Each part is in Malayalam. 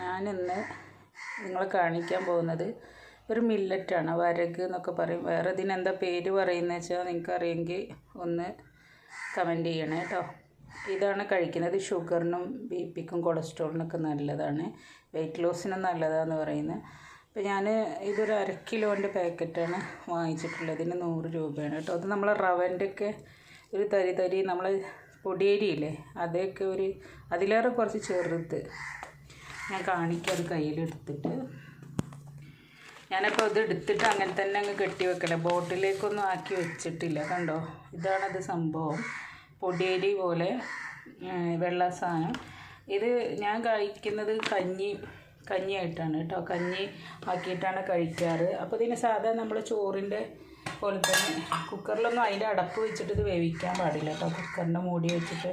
ഞാനിന്ന് നിങ്ങളെ കാണിക്കാൻ പോകുന്നത് ഒരു മില്ലറ്റാണ് വരക് എന്നൊക്കെ പറയും. വേറെ ഇതിനെന്താ പേര് പറയുന്നത് വെച്ചാൽ നിങ്ങൾക്ക് അറിയെങ്കിൽ ഒന്ന് കമന്റ് ചെയ്യണേ കേട്ടോ ഇതാണ് കഴിക്കുന്നത്. ഷുഗറിനും ബി പിക്കും കൊളസ്ട്രോളിനൊക്കെ നല്ലതാണ്. വെയിറ്റ് ലോസിനും നല്ലതാണെന്ന് പറയുന്നത്. അപ്പോൾ ഞാൻ ഇതൊരു അര കിലോന്റെ പാക്കറ്റാണ് വാങ്ങിച്ചിട്ടുള്ളത്. ഇതിന് നൂറ് രൂപയാണ് കേട്ടോ അത് നമ്മളെ റവന്റെ ഒക്കെ ഒരു തരി തരി നമ്മളെ പൊടിയേരിയില്ലേ അതൊക്കെ ഒരു അതിലേറെ കുറച്ച് ചെറുത്. ഞാൻ കാണിക്കാം അത് കയ്യിലെടുത്തിട്ട്. ഞാനപ്പോൾ ഇത് എടുത്തിട്ട് അങ്ങനെ തന്നെ അങ്ങ് കെട്ടി വെക്കല ബോട്ടിലേക്കൊന്നും ആക്കി വെച്ചിട്ടില്ല കണ്ടോ? ഇതാണത് സംഭവം. പൊടിയരി പോലെ വെള്ള സാധനം. ഇത് ഞാൻ കഴിക്കുന്നത് കഞ്ഞി കഞ്ഞിയായിട്ടാണ് കേട്ടോ. കഞ്ഞി ആക്കിയിട്ടാണ് കഴിക്കാറ്. അപ്പോൾ ഇതിന് സാധാ നമ്മൾ ചോറിന്റെ പോലെ തന്നെ കുക്കറിലൊന്നും അതിന്റെ അടപ്പ് വെച്ചിട്ട് ഇത് വേവിക്കാൻ പാടില്ല കേട്ടോ. കുക്കറിന്റെ മൂടി വെച്ചിട്ട്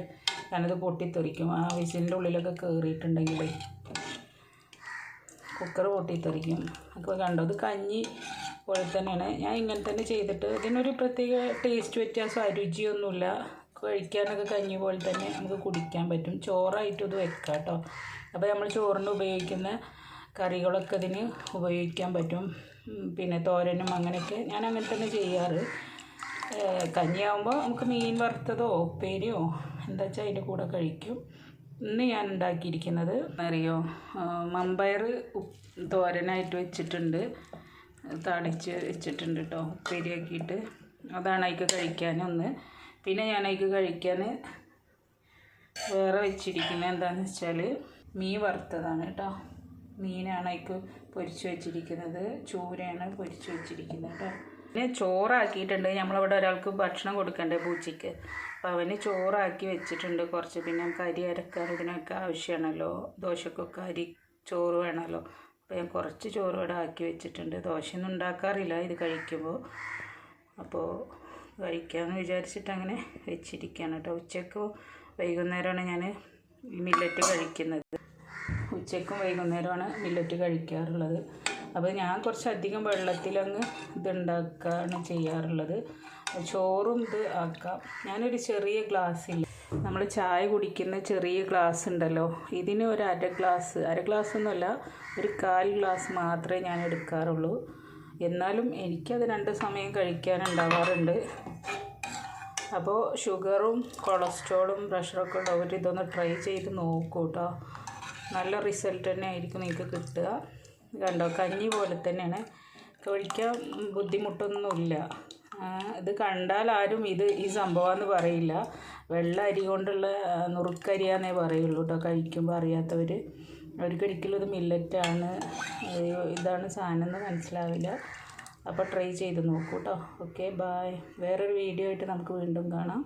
ഞാനത് പൊട്ടിത്തെറിക്കും. ആ വിസിലിന്റെ ഉള്ളിലൊക്കെ കയറിയിട്ടുണ്ടെങ്കിൽ കുക്കർ പൊട്ടിത്തെറിക്കും അപ്പോൾ കണ്ടോ ഇത് കഞ്ഞി പോലെ തന്നെയാണ്. ഞാൻ ഇങ്ങനെ തന്നെ ചെയ്തിട്ട് ഇതിനൊരു പ്രത്യേക ടേസ്റ്റ് വ്യത്യാസം രുചിയൊന്നുമില്ല. കഴിക്കാനൊക്കെ കഞ്ഞി പോലെ തന്നെ നമുക്ക് കുടിക്കാൻ പറ്റും. ചോറായിട്ടും ഇത് വെക്കാം കേട്ടോ. അപ്പോൾ നമ്മൾ ചോറിന് ഉപയോഗിക്കുന്ന കറികളൊക്കെ ഇതിന് ഉപയോഗിക്കാൻ പറ്റും. പിന്നെ തോരനും അങ്ങനെയൊക്കെ ഞാൻ അങ്ങനെ തന്നെ ചെയ്യാറ്. കഞ്ഞിയാവുമ്പോൾ നമുക്ക് മീൻ വറുത്തതോ ഉപ്പേരിയോ എന്താ വെച്ചാൽ അതിന്റെ കൂടെ കഴിക്കും. ഇന്ന് ഞാൻ ഉണ്ടാക്കിയിരിക്കുന്നത് അറിയോ മമ്പയർ തോരനായിട്ട് വെച്ചിട്ടുണ്ട്. താളിച്ച് വെച്ചിട്ടുണ്ട് കേട്ടോ ഉപ്പേരിയാക്കിയിട്ട്. അതാണ് അതിക്ക് കഴിക്കാൻ ഒന്ന് പിന്നെ ഞാൻ അതിക്ക് കഴിക്കാൻ വേറെ വെച്ചിരിക്കുന്നത് എന്താണെന്ന് വെച്ചാൽ മീൻ വറുത്തതാണ് കേട്ടോ മീനാണ് അതിക്ക് പൊരിച്ച് വെച്ചിരിക്കുന്നത്. ചൂരയാണ് പൊരിച്ച് വെച്ചിരിക്കുന്നത് കേട്ടോ പിന്നെ ചോറാക്കിയിട്ടുണ്ട്. നമ്മളവിടെ ഒരാൾക്ക് ഭക്ഷണം കൊടുക്കണ്ടേ പൂച്ചയ്ക്ക്. അപ്പോൾ അവന് ചോറാക്കി വെച്ചിട്ടുണ്ട് കുറച്ച്. പിന്നെ നമുക്ക് അരി അരക്കാൻ ഇതിനൊക്കെ ആവശ്യമാണല്ലോ. ദോശക്കൊക്കെ അരി ചോറ് വേണമല്ലോ. അപ്പോൾ ഞാൻ കുറച്ച് ചോറ് ഇവിടെ ആക്കി വെച്ചിട്ടുണ്ട്. ദോശയൊന്നും ഉണ്ടാക്കാറില്ല ഇത് കഴിക്കുമ്പോൾ അപ്പോൾ കഴിക്കാമെന്ന് വിചാരിച്ചിട്ട് അങ്ങനെ വെച്ചിരിക്കുകയാണ് കേട്ടോ. ഉച്ചയ്ക്ക് വൈകുന്നേരമാണ് ഞാൻ ഈ മില്ലറ്റ് കഴിക്കുന്നത്. ഉച്ചയ്ക്കും വൈകുന്നേരമാണ് മില്ലറ്റ് കഴിക്കാറുള്ളത്. അപ്പോൾ ഞാൻ കുറച്ചധികം വെള്ളത്തിലങ്ങ് ഇതുണ്ടാക്കുകയാണ് ചെയ്യാറുള്ളത്. ചോറും ഇത് ആക്കാം. ഞാനൊരു ചെറിയ ഗ്ലാസ്സിൽ നമ്മൾ ചായ കുടിക്കുന്ന ചെറിയ ഗ്ലാസ് ഉണ്ടല്ലോ ഇതിന് ഒരു അര ഗ്ലാസ് അര ഗ്ലാസ് ഒന്നുമല്ല ഒരു കാൽ ഗ്ലാസ് മാത്രമേ ഞാൻ എടുക്കാറുള്ളൂ. എന്നാലും എനിക്കത് രണ്ട് സമയം കഴിക്കാനുണ്ടാവാറുണ്ട് അപ്പോൾ ഷുഗറും കൊളസ്ട്രോളും പ്രഷറൊക്കെ ഉള്ളവർ ഇതൊന്ന് ട്രൈ ചെയ്ത് നോക്കൂ കേട്ടോ. നല്ല റിസൾട്ട് തന്നെ ആയിരിക്കും നിങ്ങൾക്ക് കിട്ടുക. കണ്ടോ കഞ്ഞി പോലെ തന്നെയാണ്. കഴിക്കാൻ ബുദ്ധിമുട്ടൊന്നുമില്ല. ഇത് കണ്ടാൽ ആരും ഇത് ഈ സംഭവമെന്ന് പറയില്ല. വെള്ള അരി കൊണ്ടുള്ള നുറുക്കരിയാന്നേ പറയുള്ളൂ കേട്ടോ. കഴിക്കുമ്പോൾ അറിയാത്തവർ അവർക്കൊരിക്കലും ഇത് മില്ലറ്റാണ് ഇതാണ് സാധനം എന്ന് മനസ്സിലാവില്ല. അപ്പോൾ ട്രൈ ചെയ്ത് നോക്കൂ കേട്ടോ. ഓക്കെ ബായ് വേറൊരു വീഡിയോ ആയിട്ട് നമുക്ക് വീണ്ടും കാണാം.